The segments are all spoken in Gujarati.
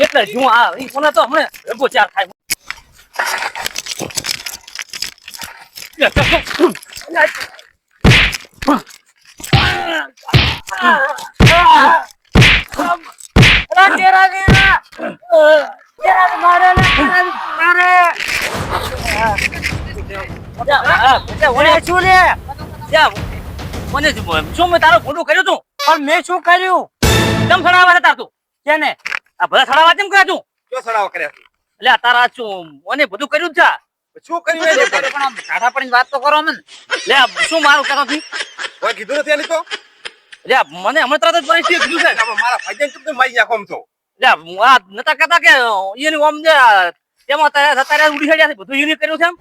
એટલે શું મેં તારો ફોટો કર્યો તું? પણ મેં શું કર્યું? કેમ સડાવા છે તાર તું. કેને આ બધા સડાવા કેમ કર્યા તું? શું સડાવા કર્યા એટલે આ તારા છું મને બધું કર્યું જ છે? શું કર્યું એને પણ આમ ટાઢા પડીને વાત તો કરો મને લે શું મારું કહેતો થી કોઈ કીધું નથી એની તો? લે મને હમણાં તરત જ પરિસ્થિતિ કીધું છે. મારા ભાઈજાન ચૂપ મારી નાખો આમ તો? લે આ નતા કહેતા કે એની ઓમ જે તેમાં તારે ઉડી ચડ્યા છે બધું કર્યું છે એમ?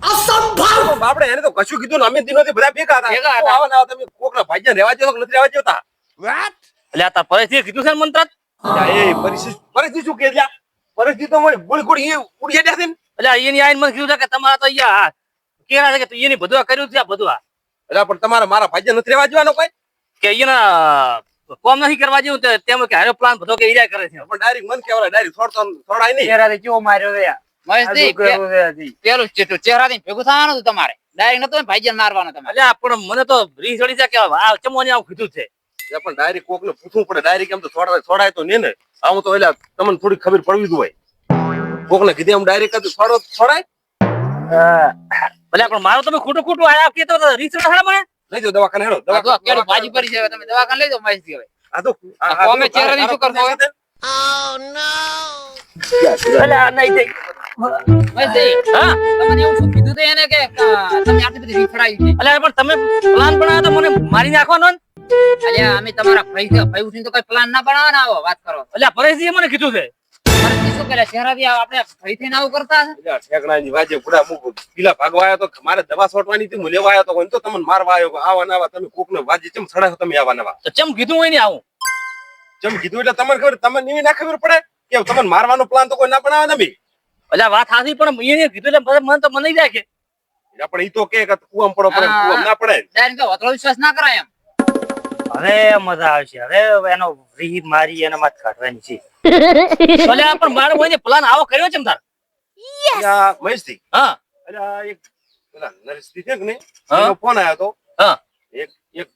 તો બાપડે એને તો કશું કીધું ને અમે દિનોથી બધા ભેગા હતા. ભેગા હતા. આવા ને તમે કોકના ભાઈજાન રહેવા જેવો કે નથી રહેવા જેવતા એટલે આ તાર પરિસ્થિતિ કીધું છે ને મને તરત એ પરિસ્થિતિ પરિસ્થિતિ શું કે એટલે પરિસ્થિતિ તો મને ગોળી ગોળી એ ઉડી ગયા છે એટલે એની આઈને મને કીધું છે કે તમારા તો અહીંયા કેરા છે કે તું એની બધું આ કર્યું છે આ બધું આ એટલે પણ તમારા મારા ભાઈજાન નથી રહેવા જવાનો કોઈ? કે એના કોમ નથી કરવા જેવું તેમ કે હારો પ્લાન બધો કે ઈરા કરે છે. પણ ડાયરેક્ટ મન કેવરા ડાયરેક્ટ છોડતો છોડાય નહીં. ચહેરાથી કેવો માર્યો રે મહેશજી, પેલું ચેટું ચહેરાથી ભેગું થવાનું તમારે. ડાયરેક્ટ નતો ભાઈજાન મારવાનો તમારે. એટલે પણ મને તો રીસ ચડી છે કે આ ચમોને આવું કીધું છે. એટલે પણ ડાયરેક્ટ કોકને પૂછવું પડે. ડાયરેક્ટ એમ તો છોડાય છોડાય તો નહીં ને. આવું તો એટલે તમને થોડી ખબર પડવી જ હોય. કોકને કીધું એમ ડાયરેક્ટ છોડો છોડાય ભલે પણ મારો તમે ખોટું ખોટું આયા કે તો રીસ ચડે મને? લઈ જાઓ દવાખાને હેડો તો કેરી ભાજી પડી છે હવે તમે દવાખાને લઈ જાઓ મહેશજી હવે. આ તો આ કોમે ચહેરાની શું કરશો હવે? એટલે આ નહીં થઈ. મહેશજી, હા તમને કીધું એને કે તમે આટલી બધી રીફડાવી છે? એટલે પણ તમે પ્લાન બનાવ્યો તો મને મારી નાખવાનો ને? અલ્યા અમે તમારા ભાઈ ભાઈ ઉઠીને તો કઈ પ્લાન ના બનાવવાના આવો વાત કરો. એટલે આ મને કીધું છે. શું કરે ચહેરાથી આપણે ભાઈ થઈને આવું કરતા હશે? ઠેકણાની વાજે બુડા મુક. પીલા ભાગવા આવ્યો તો મારે દવા છોટવાની હતી હું લેવા આવ્યો તો તો તમને મારવા આવ્યો આવા નવા તમે કોકને વાજે ચમ સડાયો તમે આવા નવા તો ચમ કીધું હોય ને આવું? ચમ કીધું એટલે તમને ખબર તમને નીવી ના ખબર પડે? કે તમને મારવાનો પ્લાન તો કોઈ ના બનાવે ને બી? વાત સાચી પણ એને કીધું એટલે મને તો મને જાય કે. આપણે ઈ તો કે કે કુવામ પડો પડે કુવામ ના પડે. ડાયરેક્ટ તો વતળો વિશ્વાસ ના કરાય એમ. હવે મજા આવશે. હવે એનો રી મારી એના માં કાઢવાની છે. એટલે આ પણ મારે કોઈને પ્લાન આવો કર્યો છે તાર? યસ આ મહેશથી હા. અરે એક પેલા નરેશજી છે કે ને એનો ફોન આવ્યો તો. હા. એક એક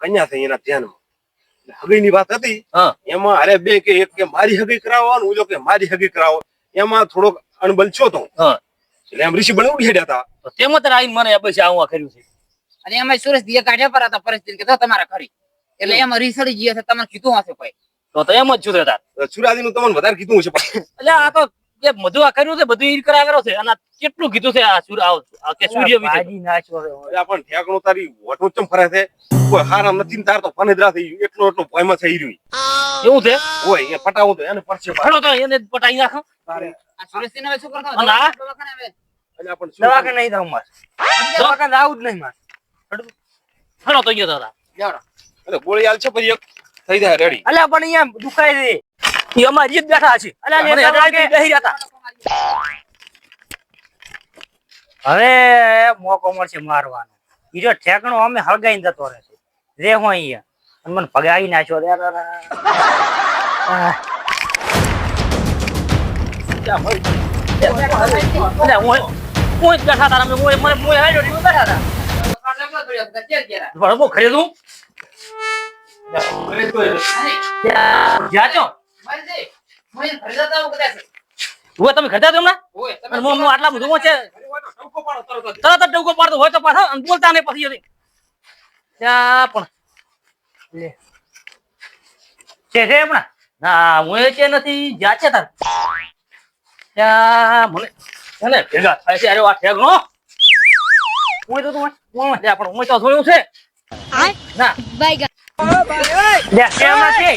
કન્યા થઈ એના ધ્યાનમાં. હગી ની વાત હતી. હા. એમાં અરે બે કે એક કે મારી હગી કરાવો ને જો કે મારી હગી કરાવો. એમાં થોડોક અણબલ છો તો. હા. એટલે એમ ઋષિ બને ઉડી હેડ્યા હતા. તેમાં તારે આવીને મને બસ આવું આ કર્યું છે. અને એમાં સુરેશ દિયા કાઢ્યા પર હતા પરિસ્થિતિ કે તો તમારે ખરી. એટલે એમાં રીસડી ગયા છે તમને કીધું હશે કોઈ. તો તો એમ જ છું તાર સુરાદીનું તમને વધારે કીધું હશે એટલે આ તો જે મધુ આ કર્યું છે બધું ઈ કરાવેલો છે અને કેટલું કીધું છે આ સુર આ કે સૂર્ય વિશે? ભાજી નાચો છે. અરે પણ ઠેકણું તારી ચમ ફરે છે? કોઈ હારામ નથી તાર તો ફનેદરા થઈ ગયું. એટલો એટલો ભયમાં થઈ રહ્યું. એવું છે? હોય એ પટાવું તો એને પડશે હલો તો એને જ પટાઈ નાખો. આ સુરેશ ને શું કરતો અને આ? દવાખાને હવે. એટલે પણ દવાખાને નહીં જાઉં માર. દવાખાને આવું જ નહીં મારે. હલો તો ગયો દાદા. જાણો એટલે ગોળી આલ છે પછી એક થઈ જાય રેડી અલ્યા પણ અહીંયા દુખાય છે. ઈ અમારી જીત બેઠા છે. અલ્યા મને લેતા બેહી રહ્યા હતા. હવે મોકો મળશે મારવાનો. ઈ જો ઠેકણો અમે હળગાઈને જતો રહે છે. રે હું અહીંયા. અને મને ભગાવી નાખ્યો. રે હું. બેઠા હતા. અમે મને બેઠા હતા. બહુ ખરીદું? તમે ખરીદા તમને ઓય, તમે અને હું હું આટલા બધું છે તરત જ. ડંકો પાડતો હોય તો પાછા બોલતા નહીં પછી ત્યાં પણ. લે. છે છે હમણાં? ના હું એ છે નથી. જ્યાં છે તાર. ત્યાં મને. ભેગા થાય છે. અરે આ ઠેગણો. હું તો તું હું લે પણ હું તો જોયું છે. ના. લે કેમાં છે.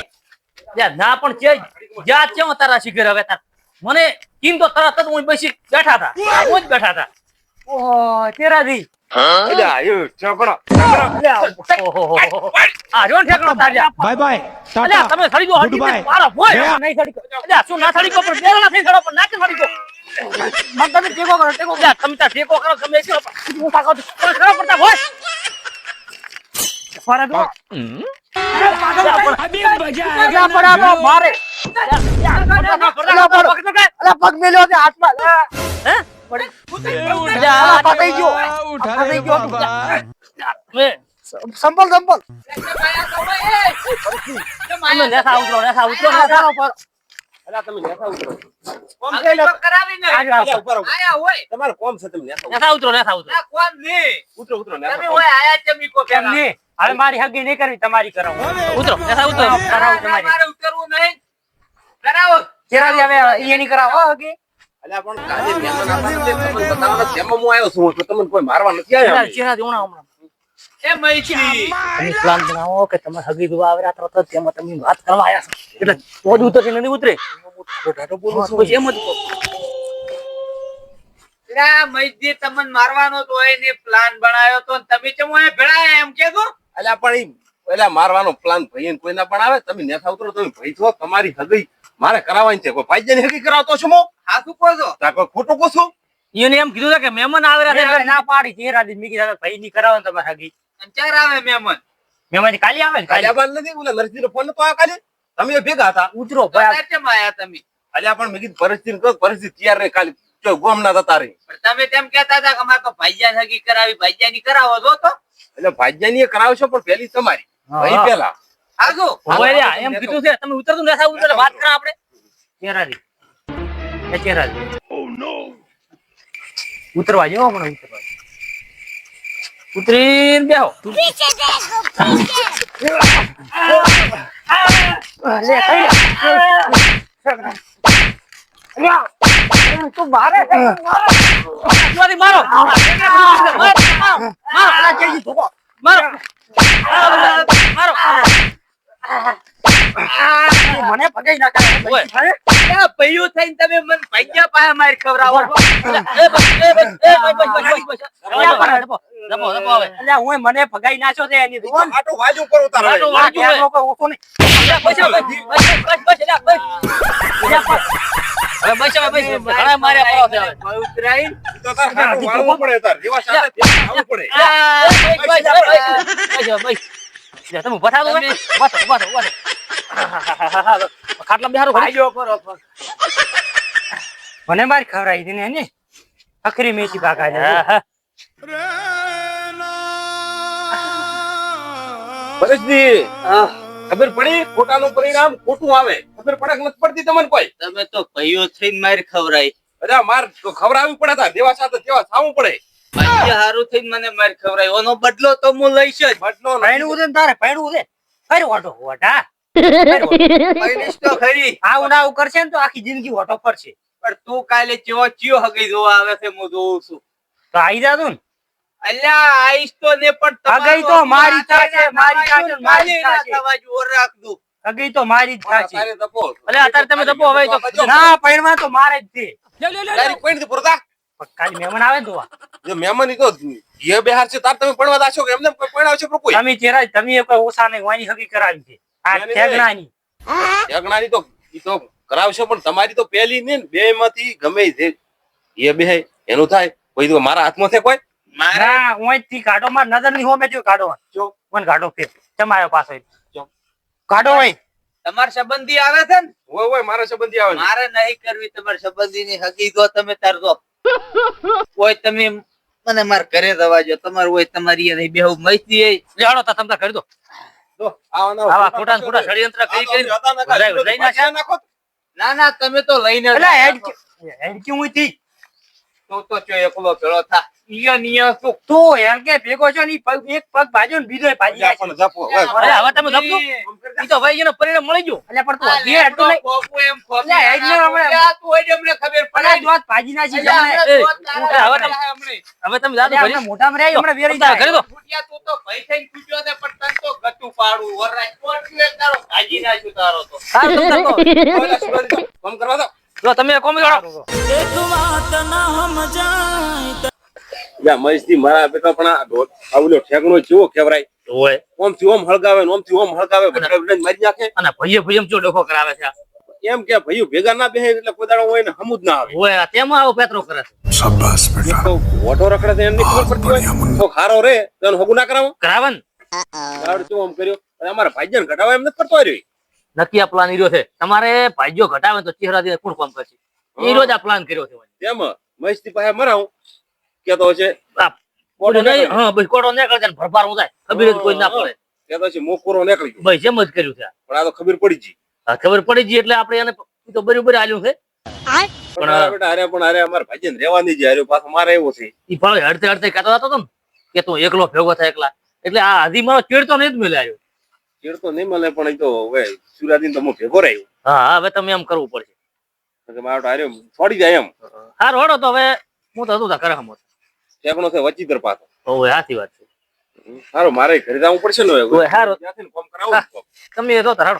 લે ના પણ છે જ્યાં છે તારા શિખર હવે તાર. મને કિમ તો તરત જ હું બેસી બેઠા હતા. હું જ બેઠા હતા. ઓહો તેરાજી બાય બાય ટાટા. તમે સડી ગયો નહીં સડી ગયો શું ના સડી ગયો પણ ના સડી ગયો. મને તમે ટેકો કરો ટેકો અલ્યા તમે તાર ટેકો કરો તમે કરો હું તાકો પણ ખરા પડતા હોય. અલા, પગ મેલ્યો હાથમાં. પતાઈ ગયો. પતાઈ ગયો. સંભળ સંભળ. ઉતરો ઉતરો નેસા અલા, તમે નેસા ઉતરો. કોમ હવે છે ને? તો કરાવીને. આજે આવશે. અલા, ઊભા રહો. આયા હોય. તમારે કોમ છે તમે નેસા નેસા ઉતરો નેસા ઉતરો આ કોણ ને? ઉતરો ઉતરો નેસા તમે હોય આયા જ કો પેલા. નહીં હવે મારી હગી નહીં કરવી તમારી કરાવું ઉતરો નેસા ઉતરો કરાવો ના, તમારી. મારે ઉતરવું નહીં. કરાવો. ચેરાજી હવે ઈ એની કરાવો હો હગી અલા, પણ કાલે મેં તમને બતાવવાના છે. હું આવ્યો છું. તો તમને કોઈ મારવા નથી આવ્યા. ચેરા દેવણા હમણાં એ મૈત્રી. તમે પ્લાન બનાવો કે તમે હગી દુવા આવે રાત રાત તેમાં તમે વાત કરવા આવ્યા છો. એટલે તો જ ઉતરશે નથી ઉતરે. પછી એમ જ કહો. પેલા તમને મારવાનો તો એને પ્લાન બનાવ્યો તો ને તમે ભેળાયા એમ પણ પેલા મારવાનો પ્લાન ભાઈને કોઈના પણ આવે તમે નેસા ઉતરો તમે ભાઈ છો તમારી હગી મારે કરાવવાની છે. કોઈ ભાઈ હગી કરાવતો છો મો? હા શું કહો છો? ખોટું કહો છું? એને એમ કીધું કે મહેમાન આવે એટલે રાતે ના પાડી. તેરા દી મીકી દાદા ભાઈ ની કરાવો તમે હગી અને ચાર આવે મહેમાન? મહેમાન કાલી આવે ને કાલે. આવવાનું નથી ઓલા નરસિંહનો ફોન તો આ કાલે. તમે ભેગા હતા ઉતરો ભાઈ. ચમ આયા તમે? અલ્યા પણ મેં કીધું પરિસ્થિતિ કહો પરિસ્થિતિ તૈયાર રહે કાલે. જો ગોમ ના થતા રહી. પણ તમે તેમ કહેતા હતા કે અમારે તો ભાઈજાન હગી કરાવી ભાઈજાની કરાવો છો તો. એટલે ભાઈજાની એ કરાવશો પણ પેલી તમારી. ભાઈ પેલા આગો એમ કીધું છે તમે ઉતરતું નેસા ઉતરે વાત કરા આપણે. ચેરાજી એ ચેરાજી ઉતરવા જેવો પણ ઉતરવા ઉતરીને બેહો. તું મારો મારો મારો. મને પગાઈ નાખે પૈયું થઈને તમે મને ભાઈજા પાસે માર અલ્યા હું મને ભગાઈ નાખ્યો છે એની આટો વાજ ઉપર ઉતારો આટો. વાજ. લોકો ઓછો નહીં બસ બસ બસ બસ બસ બસ માર્યા હવે ઉતરાઈ તો તાર પડે તાર. જેવા સાથે પડે. બસ, બસ, બસ. લે, તમે ઊભા થાઓ ઊભા થાઓ, ઊભા થાઓ, ઊભા થાઓ. ખાટલા બેહારો ખાઈ ગયો પર મને માર ખવડાવી દીને ને અખરી મેચી ભાગા હા. પરિસ્થિતિ ખબર પડી ખોટાનું પરિણામ ખોટું આવે ખબર પડક નથી પડતી તમને કોઈ તમે તો ભયો થઈને માર ખવડાવી અરે માર તો ખવરાવી પડે તા દેવા સાથે દેવા થાવું પડે ભાઈઓ હારું થઈને મને માર ખવડાવી એનો બદલો તો હું લઈશ જ. બદલો. પૈણું છે તારે પૈણું છે. અરે ઓટો ઓટા પૈણીશ તો ખરી. આવું ના આવું કરશે ને તો આખી જિંદગી ઓટો ફરશે પણ તું કાલે ચેવો ચિયો હગી જોવા આવે છે હું જોઉં છું. તો આઈ જા તું ને. અલ્યા આઈશ તો ને પણ હગાઈ તો મારી થશે, મારી થશે, મારી ઓર રાખ રાખતું અગઈ તો મારી જ થાશે અત્યારે તમે તપો હવે તો. ના પૈણમાં તો મારે જ છે. પૂરતા. ખાલી મહેમાન આવે ને જો મહેમાન તો ઘીએ બેહાર છે તાર તમે પડવા દાશો કે એમને કોઈ પરણાવશે પણ કોઈ તમે ચેરા તમે કોઈ ઓછા નહીં વાની હગી કરાવી છે. આ નહીં, ઠેકણાની તો ઈ તો કરાવશે પણ તમારી તો પહેલી ને બે માંથી ગમે ઈ છે એ બે એનું થાય. કોઈ તો મારા હાથમાં છે કોઈ? મારે? ના ઓયથી કાઢો માં નજરની હોમે જો કાઢો જો. મને કાઢો ફેર. પાછો જો. કાઢો હોય. તમાર સંબંધી આવે છે ને? હોય હોય મારા સંબંધી આવે. મારે નહીં કરવી તમારા સંબંધી ની હગી તો તમે તાર દો કોઈ તમે મને માર ઘરે જવા જો તમારું હોય તમારી નહીં બેહુ મસ્તી એ જાણો તા તમ કરી દો. આવા આવા ખોટા ખોટા ને ખોટા કરશો ષડયંત્ર કરી લઈ નાખો. ના ના તમે તો લઈને એટલે હેડ હેડ હું થી? તો તો ચો એકલો ભેળો થા. ઈયો ને ઈયો શું? કે ભેગો છો ની પગ એક પગ ભાજો ને બીજો ભાજી જા પણ જપો, અરે, હવે તમે જપજો. ઈ તો ભાઈ એનો પરિણામ મળી ગયું. એટલે પણ તું હજી હેડ નહીં. ફોફું એમ ફોફી અલ્યા, ને નાખું. તું હોય ને ખબર પડે. જોત ભાજી નાખી છે હવે તમે- હવે તમે જાદુ અલ્યા, કરી હમણાં રહી, હમણાં વેરી તમ કરી દો ફૂટ્યા તું તો ભઈ થઈને ફૂટ્યો છે, પણ તને તો ગતું પાડું. વરરાજ કોટ્યું એક તારો? ભાજી નાખ્યું તારો તો. હા, તમ કામ કરવા દો. જો તમે કોમી કરો. યા મજથી મારા બેટા પણ આ ઠેકણો ચેવો કેવરાય ઓમથી ઓમ હળગાવે ઓમથી ઓમ હળગાવે મારી નાખે. અને ભઈએ ભઈએ ચો ડોખો કરાવે છે એમ કે ભાઈઓ ભેગા ના બેહે એટલે કોદાળો હોય ને હમુદ ના આવે. હોય તેમાં આવો પેતરો કરે છે. શાબાશ બેટા. તો ઓટો રખડે છે એમની ખબર પડતી હોય. તો ખારો રે તન હોગુ ના કરાવો? કરાવન આડ તો આમ કર્યો? અમારા ભાઈજન ઘટાવા એમ નથી પડતો રહ્યો નક્કી આ પ્લાન ઈરો છે. તમારે ભાઈજો ઘટાવે તો ચહેરા દે કોણ કામ કરશે. ઈરો રોજ આ પ્લાન કર્યો છે. તેમ મસ્તી પાસે મરાઉ કેતો છે? આ કોડો નહીં હા બસ કોડો નહીં કરજે ભરપાર હું થાય ખબર જ કોઈ ના પડે. કેતો છે મોકોરો નીકળી ગયો. બસ એમ જ કર્યું છે પણ આ તો ખબર પડી ગઈ. હા, ખબર પડી ગઈ એટલે આપણે એને તો બરોબર આલ્યું છે. પણ પણ બેટા અરે પણ અરે અમારા ભાઈજાન રહેવા નહીં જાય પાછો મારે એવો છે. ઈ ફળ હડતે હડતે કહેતો હતો ને કે તું એકલો ભેગો થાય એકલા. એટલે આ હજી મારો ચેડતો નહીં જ મળે આવ્યો ચેડ તો નહીં મળે પણ એ તો હવે સુરાદીન તો હું ભેગો રહ્યો. હા હવે તમે એમ કરવું પડશે. મારો તો હાર્યો છોડી જાય એમ. હારું હડો તો હવે હું તો હતું તા કરે ટેકનો છે વચીદર પાસે ઓય સાચી વાત છે. સારું મારે ઘરે જવું પડશે ને હારું. ત્યાંથી ફોન કરાવું તમે તો તારો